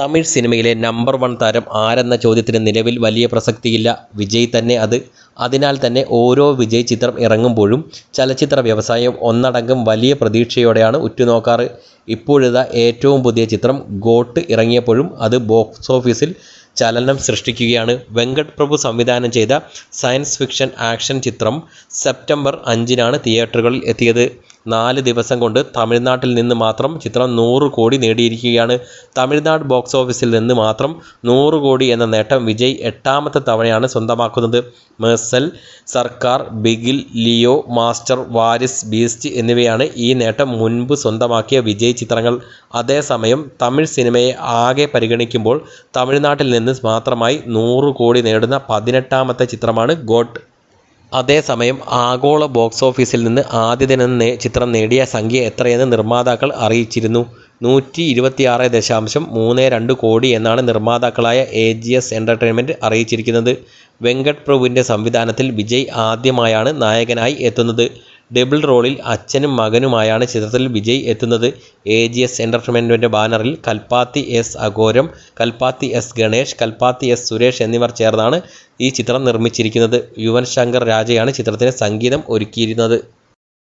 തമിഴ് സിനിമയിലെ number one താരം ആരെന്ന ചോദ്യത്തിന് നിലവിൽ വലിയ പ്രസക്തിയില്ല. വിജയ് തന്നെ അത്. അതിനാൽ തന്നെ ഓരോ വിജയ് ചിത്രം ഇറങ്ങുമ്പോഴും ചലച്ചിത്ര വ്യവസായം ഒന്നടങ്കം വലിയ പ്രതീക്ഷയോടെയാണ് ഉറ്റുനോക്കാറ്. ഇപ്പോഴത്തെ ഏറ്റവും പുതിയ ചിത്രം ഗോട്ട് ഇറങ്ങിയപ്പോഴും അത് ബോക്സ് ഓഫീസിൽ ചലനം സൃഷ്ടിക്കുകയാണ്. വെങ്കട് പ്രഭു സംവിധാനം ചെയ്ത സയൻസ് ഫിക്ഷൻ ആക്ഷൻ ചിത്രം സെപ്റ്റംബർ അഞ്ചിനാണ് തിയേറ്ററുകളിൽ എത്തിയത്. നാല് ദിവസം കൊണ്ട് തമിഴ്നാട്ടിൽ നിന്ന് മാത്രം ചിത്രം നൂറ് കോടി നേടിയിരിക്കുകയാണ്. തമിഴ്നാട് ബോക്സ് ഓഫീസിൽ നിന്ന് മാത്രം നൂറ് കോടി എന്ന നേട്ടം വിജയ് എട്ടാമത്തെ തവണയാണ് സ്വന്തമാക്കുന്നത്. Mersal Sarkar Bigil Leo Master Varisu Beast എന്നിവയാണ് ഈ നേട്ടം മുൻപ് സ്വന്തമാക്കിയ വിജയ് ചിത്രങ്ങൾ. അതേസമയം തമിഴ് സിനിമയെ ആകെ പരിഗണിക്കുമ്പോൾ തമിഴ്നാട്ടിൽ നിന്ന് മാത്രമായി നൂറ് കോടി നേടുന്ന പതിനെട്ടാമത്തെ ചിത്രമാണ് ഗോട്ട്. അതേസമയം ആഗോള ബോക്സ് ഓഫീസിൽ നിന്ന് ആദ്യ ദിനം ചിത്രം നേടിയ സംഖ്യ എത്രയെന്ന് നിർമ്മാതാക്കൾ അറിയിച്ചിരുന്നു. നൂറ്റി ഇരുപത്തിയാറ് ദശാംശം മൂന്ന് രണ്ട് കോടി എന്നാണ് നിർമ്മാതാക്കളായ എ ജി എസ് എന്റർടൈൻമെന്റ് അറിയിച്ചിരിക്കുന്നത്. വെങ്കട് പ്രഭുവിന്റെ സംവിധാനത്തിൽ വിജയ് ആദ്യമായാണ് നായകനായി എത്തുന്നത്. ഡബിൾ റോളിൽ അച്ഛനും മകനുമായാണ് ചിത്രത്തിൽ വിജയ് എത്തുന്നത്. എ ജി എസ് എന്റർടൈൻമെന്റിന്റെ ബാനറിൽ Kalpathi S Aghoram Kalpathi S Ganesh Kalpathi S Suresh എന്നിവർ ചേർന്നാണ് ഈ ചിത്രം നിർമ്മിച്ചിരിക്കുന്നത്. യുവൻ ശങ്കർ രാജയാണ് ചിത്രത്തിന് സംഗീതം ഒരുക്കിയിരുന്നത്.